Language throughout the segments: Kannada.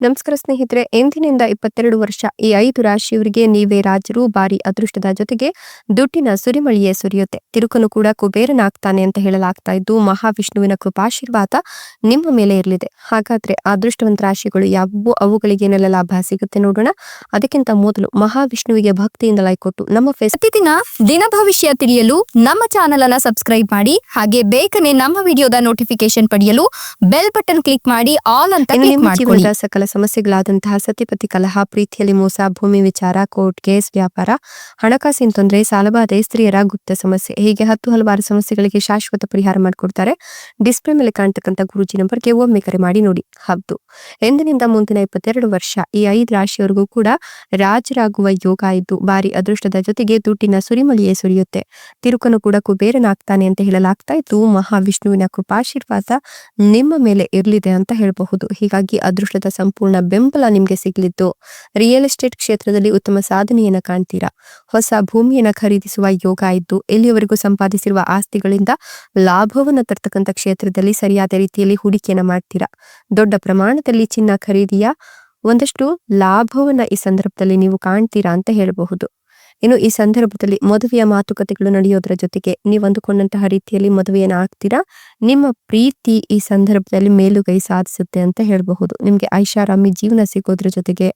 ನಮಸ್ಕಾರ ಸ್ನೇಹಿತರೆ ಎಂದಿನಿಂದ ಇಪ್ಪತ್ತೆರಡು ವರ್ಷ ಈ ಐದು ರಾಶಿಯವರಿಗೆ ನೀವೇ ರಾಜರು ಬಾರಿ ಅದೃಷ್ಟದ ಜೊತೆಗೆ ದುಡ್ಡಿನ ಸುರಿಮಳಿಯೇ ಸುರಿಯುತ್ತೆ. ತಿರುಕನು ಕೂಡ ಕುಬೇರನಾಗ್ತಾನೆ ಅಂತ ಹೇಳಲಾಗ್ತಾ ಇದ್ದು ಮಹಾವಿಷ್ಣುವಿನ ಕೃಪಾಶೀರ್ವಾದ ನಿಮ್ಮ ಮೇಲೆ ಇರಲಿದೆ. ಹಾಗಾದ್ರೆ ಅದೃಷ್ಟವಂತ ರಾಶಿಗಳು ಯಾವುವು? ಅವುಗಳಿಗೆ ಏನೆಲ್ಲ ಲಾಭ ಸಿಗುತ್ತೆ ನೋಡೋಣ. ಅದಕ್ಕಿಂತ ಮೊದಲು ಮಹಾವಿಷ್ಣುವಿಗೆ ಭಕ್ತಿಯಿಂದ ಲೈಕ್ ಕೊಟ್ಟು ನಮ್ಮ ಫೇಸ್ ಪ್ರತಿದಿನ ದಿನ ಭವಿಷ್ಯ ತಿಳಿಯಲು ನಮ್ಮ ಚಾನೆಲ್ ಅನ್ನ ಸಬ್ಸ್ಕ್ರೈಬ್ ಮಾಡಿ ಹಾಗೆ ಬೇಗನೆ ನಮ್ಮ ವಿಡಿಯೋದ ನೋಟಿಫಿಕೇಶನ್ ಪಡೆಯಲು ಬೆಲ್ ಬಟನ್ ಕ್ಲಿಕ್ ಮಾಡಿ ಆಲ್ ಅಂತ ಸಕಲ ಸಮಸ್ಯೆಗಳಾದಂತಹ ಸತಿಪತಿ ಕಲಹ, ಪ್ರೀತಿಯಲ್ಲಿ ಮೋಸ, ಭೂಮಿ ವಿಚಾರ, ಕೋರ್ಟ್ ಕೇಸ್, ವ್ಯಾಪಾರ, ಹಣಕಾಸಿನ ತೊಂದರೆ, ಸಾಲಬಾಧೆ, ಸ್ತ್ರೀಯರ ಗುಪ್ತ ಸಮಸ್ಯೆ. ಹೀಗೆ ಹತ್ತು ಹಲವಾರು ಸಮಸ್ಯೆಗಳಿಗೆ ಶಾಶ್ವತ ಪರಿಹಾರ ಮಾಡಿಕೊಡ್ತಾರೆ. ಡಿಸ್ಪ್ಲೇ ಮೇಲೆ ಕಾಣ್ತಕ್ಕಂಥ ಗುರುಜಿ ನಂಬರ್ಗೆ ಒಮ್ಮೆ ಕರೆ ಮಾಡಿ ನೋಡಿ. ಹೌದು. ಎಂದಿನಿಂದ ಮುಂದಿನ ಇಪ್ಪತ್ತೆರಡು ವರ್ಷ ಈ ಐದು ರಾಶಿಯವರೆಗೂ ಕೂಡ ರಾಜರಾಗುವ ಯೋಗ ಇದ್ದು ಬಾರಿ ಅದೃಷ್ಟದ ಜೊತೆಗೆ ದುಡ್ಡಿನ ಸುರಿಮಳಿಯೇ ಸುರಿಯುತ್ತೆ. ತಿರುಕನು ಕೂಡ ಕುಬೇರನಾಗ್ತಾನೆ ಅಂತ ಹೇಳಲಾಗ್ತಾ ಇದ್ದು, ಮಹಾವಿಷ್ಣುವಿನ ಕೃಪಾಶೀರ್ವಾದ ನಿಮ್ಮ ಮೇಲೆ ಇರಲಿದೆ ಅಂತ ಹೇಳಬಹುದು. ಹೀಗಾಗಿ ಅದೃಷ್ಟದ ಸಂಪೂರ್ಣ ಬೆಂಬಲ ನಿಮಗೆ ಸಿಗಲಿದ್ದು ರಿಯಲ್ ಎಸ್ಟೇಟ್ ಕ್ಷೇತ್ರದಲ್ಲಿ ಉತ್ತಮ ಸಾಧನೆಯನ್ನು ಕಾಣ್ತೀರಾ? ಹೊಸ ಭೂಮಿಯನ್ನು ಖರೀದಿಸುವ ಯೋಗ ಇದ್ದು ಇಲ್ಲಿಯವರೆಗೂ ಸಂಪಾದಿಸಿರುವ ಆಸ್ತಿಗಳಿಂದ ಲಾಭವನ್ನು ತರ್ತಕ್ಕಂಥ ಕ್ಷೇತ್ರದಲ್ಲಿ ಸರಿಯಾದ ರೀತಿಯಲ್ಲಿ ಹೂಡಿಕೆಯನ್ನು ಮಾಡ್ತೀರಾ? ದೊಡ್ಡ ಪ್ರಮಾಣದಲ್ಲಿ ಚಿನ್ನ ಖರೀದಿಯ ಒಂದಷ್ಟು ಲಾಭವನ್ನ ಈ ಸಂದರ್ಭದಲ್ಲಿ ನೀವು ಕಾಣ್ತೀರಾ ಅಂತ ಹೇಳಬಹುದು. ಇನ್ನು ಈ ಸಂದರ್ಭದಲ್ಲಿ ಮದುವೆಯ ಮಾತುಕತೆಗಳು ನಡೆಯೋದ್ರ ಜೊತೆಗೆ ನೀವು ಅಂದುಕೊಂಡಂತಹ ರೀತಿಯಲ್ಲಿ ಮದುವೆಯನ್ನು ಆಗ್ತೀರಾ? ನಿಮ್ಮ ಪ್ರೀತಿ ಈ ಸಂದರ್ಭದಲ್ಲಿ ಮೇಲುಗೈ ಸಾಧಿಸುತ್ತೆ ಅಂತ ಹೇಳಬಹುದು. ನಿಮ್ಗೆ ಐಷಾರಾಮಿ ಜೀವನ ಸಿಗೋದ್ರ ಜೊತೆಗೆ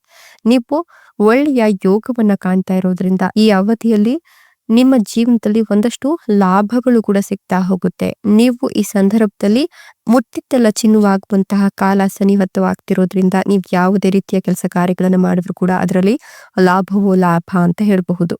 ನೀವು ಒಳ್ಳೆಯ ಯೋಗವನ್ನ ಕಾಣ್ತಾ ಇರೋದ್ರಿಂದ ಈ ಅವಧಿಯಲ್ಲಿ ನಿಮ್ಮ ಜೀವನದಲ್ಲಿ ಒಂದಷ್ಟು ಲಾಭಗಳು ಕೂಡ ಸಿಗ್ತಾ ಹೋಗುತ್ತೆ. ನೀವು ಈ ಸಂದರ್ಭದಲ್ಲಿ ಮುಟ್ಟಿತ್ತೆಲ್ಲ ಚಿನ್ನುವಾಗುವಂತಹ ಕಾಲ ಸನ್ನಿಹತ್ತವಾಗ್ತಿರೋದ್ರಿಂದ ನೀವು ಯಾವುದೇ ರೀತಿಯ ಕೆಲಸ ಕಾರ್ಯಗಳನ್ನು ಮಾಡಿದ್ರು ಕೂಡ ಅದರಲ್ಲಿ ಲಾಭವೋ ಲಾಭ ಅಂತ ಹೇಳಬಹುದು.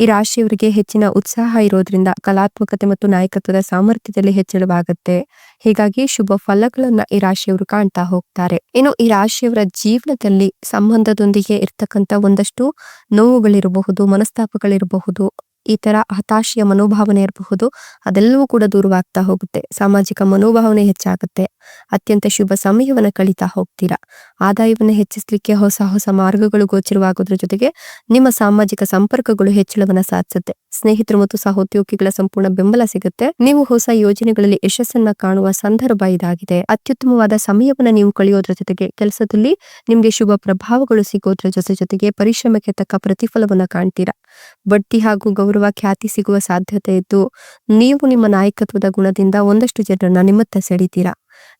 ಈ ರಾಶಿಯವರಿಗೆ ಹೆಚ್ಚಿನ ಉತ್ಸಾಹ ಇರೋದ್ರಿಂದ ಕಲಾತ್ಮಕತೆ ಮತ್ತು ನಾಯಕತ್ವದ ಸಾಮರ್ಥ್ಯದಲ್ಲಿ ಹೆಚ್ಚಳವಾಗುತ್ತೆ. ಹೀಗಾಗಿ ಶುಭ ಫಲಗಳನ್ನ ಈ ರಾಶಿಯವರು ಕಾಣ್ತಾ ಹೋಗ್ತಾರೆ. ಇನ್ನು ಈ ರಾಶಿಯವರ ಜೀವನದಲ್ಲಿ ಸಂಬಂಧದೊಂದಿಗೆ ಇರ್ತಕ್ಕಂಥ ಒಂದಷ್ಟು ನೋವುಗಳಿರಬಹುದು, ಮನಸ್ತಾಪಗಳಿರಬಹುದು ಈ ತರ ಹತಾಶೆಯ ಮನೋಭಾವನೆ ಇರಬಹುದು. ಅದೆಲ್ಲವೂ ಕೂಡ ದೂರವಾಗ್ತಾ ಹೋಗುತ್ತೆ. ಸಾಮಾಜಿಕ ಮನೋಭಾವನೆ ಹೆಚ್ಚಾಗುತ್ತೆ. ಅತ್ಯಂತ ಶುಭ ಸಮಯವನ್ನ ಕಳೀತಾ ಹೋಗ್ತೀರಾ. ಆದಾಯವನ್ನ ಹೆಚ್ಚಿಸಲಿಕ್ಕೆ ಹೊಸ ಹೊಸ ಮಾರ್ಗಗಳು ಗೋಚರವಾಗೋದ್ರ ಜೊತೆಗೆ ನಿಮ್ಮ ಸಾಮಾಜಿಕ ಸಂಪರ್ಕಗಳು ಹೆಚ್ಚಳವನ್ನ ಸಾಧಿಸುತ್ತೆ. ಸ್ನೇಹಿತರು ಮತ್ತು ಸಹೋದ್ಯೋಗಿಗಳ ಸಂಪೂರ್ಣ ಬೆಂಬಲ ಸಿಗುತ್ತೆ. ನೀವು ಹೊಸ ಯೋಜನೆಗಳಲ್ಲಿ ಯಶಸ್ಸನ್ನ ಕಾಣುವ ಸಂದರ್ಭ ಇದಾಗಿದೆ. ಅತ್ಯುತ್ತಮವಾದ ಸಮಯವನ್ನ ನೀವು ಕಳೆಯೋದ್ರ ಜೊತೆಗೆ ಕೆಲಸದಲ್ಲಿ ನಿಮಗೆ ಶುಭ ಪ್ರಭಾವಗಳು ಸಿಗೋದ್ರ ಜೊತೆ ಜೊತೆಗೆ ಪರಿಶ್ರಮಕ್ಕೆ ತಕ್ಕ ಪ್ರತಿಫಲವನ್ನ ಕಾಣ್ತೀರಾ. ಬಡ್ತಿ ಹಾಗೂ ಗೌರವ ಖ್ಯಾತಿ ಸಿಗುವ ಸಾಧ್ಯತೆ ಇದ್ದು, ನೀವು ನಿಮ್ಮ ನಾಯಕತ್ವದ ಗುಣದಿಂದ ಒಂದಷ್ಟು ಜನರನ್ನ ನಿಮ್ಮತ್ತ ಸೆಳಿತೀರಾ.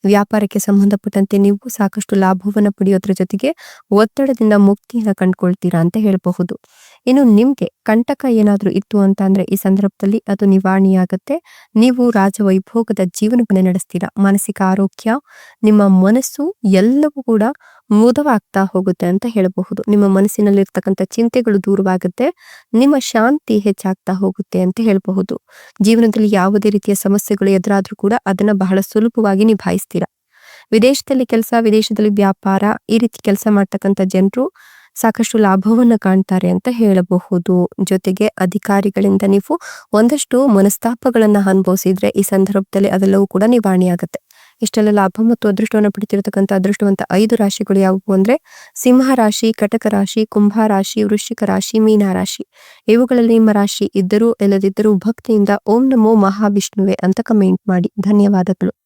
ವ್ಯಾಪಾರಕ್ಕೆ ಸಂಬಂಧಪಟ್ಟಂತೆ ನೀವು ಸಾಕಷ್ಟು ಲಾಭವನ್ನು ಪಡೆಯೋದ್ರ ಜೊತೆಗೆ ಒತ್ತಡದಿಂದ ಮುಕ್ತಿಯನ್ನು ಕಂಡುಕೊಳ್ತೀರಾ ಅಂತ ಹೇಳಬಹುದು. ಇನ್ನು ನಿಮ್ಗೆ ಕಂಟಕ ಏನಾದ್ರೂ ಇತ್ತು ಅಂತ ಅಂದ್ರೆ ಈ ಸಂದರ್ಭದಲ್ಲಿ ಅದು ನಿವಾರಣೆಯಾಗುತ್ತೆ. ನೀವು ರಾಜವೈಭೋಗದ ಜೀವನವನ್ನ ನಡೆಸ್ತೀರಾ? ಮಾನಸಿಕ ಆರೋಗ್ಯ, ನಿಮ್ಮ ಮನಸ್ಸು ಎಲ್ಲವೂ ಕೂಡ ಮುದವಾಗ್ತಾ ಹೋಗುತ್ತೆ ಅಂತ ಹೇಳಬಹುದು. ನಿಮ್ಮ ಮನಸ್ಸಿನಲ್ಲಿರ್ತಕ್ಕಂಥ ಚಿಂತೆಗಳು ದೂರವಾಗುತ್ತೆ. ನಿಮ್ಮ ಶಾಂತಿ ಹೆಚ್ಚಾಗ್ತಾ ಹೋಗುತ್ತೆ ಅಂತ ಹೇಳಬಹುದು. ಜೀವನದಲ್ಲಿ ಯಾವುದೇ ರೀತಿಯ ಸಮಸ್ಯೆಗಳು ಎದುರಾದ್ರೂ ಕೂಡ ಅದನ್ನ ಬಹಳ ಸುಲಭವಾಗಿ ನಿಭಾಯಿಸ್ತೀರಾ? ವಿದೇಶದಲ್ಲಿ ಕೆಲಸ, ವಿದೇಶದಲ್ಲಿ ವ್ಯಾಪಾರ, ಈ ರೀತಿ ಕೆಲಸ ಮಾಡ್ತಕ್ಕಂಥ ಜನರು ಸಾಕಷ್ಟು ಲಾಭವನ್ನ ಕಾಣ್ತಾರೆ ಅಂತ ಹೇಳಬಹುದು. ಜೊತೆಗೆ ಅಧಿಕಾರಿಗಳಿಂದ ನೀವು ಒಂದಷ್ಟು ಮನಸ್ತಾಪಗಳನ್ನ ಅನುಭವಿಸಿದ್ರೆ ಈ ಸಂದರ್ಭದಲ್ಲಿ ಅದೆಲ್ಲವೂ ಕೂಡ ನಿವಾರಣೆಯಾಗುತ್ತೆ ಇಷ್ಟೆಲ್ಲ ಲಾಭ ಮತ್ತು ಅದೃಷ್ಟವನ್ನು ಪಡೆದಿರತಕ್ಕಂಥ ಅದೃಷ್ಟವಂತ ಐದು ರಾಶಿಗಳು ಯಾವುವು ಅಂದ್ರೆ ಸಿಂಹ ರಾಶಿ, ಕಟಕ ರಾಶಿ, ಕುಂಭ ರಾಶಿ, ವೃಶ್ಚಿಕ ರಾಶಿ, ಮೀನ ರಾಶಿ. ಇವುಗಳಲ್ಲಿ ನಿಮ್ಮ ರಾಶಿ ಇದ್ದರೂ, ಇಲ್ಲದಿದ್ದರೂ ಭಕ್ತಿಯಿಂದ ಓಂ ನಮೋ ಮಹಾವಿಷ್ಣುವೆ ಅಂತ ಕಮೆಂಟ್ ಮಾಡಿ. ಧನ್ಯವಾದಗಳು.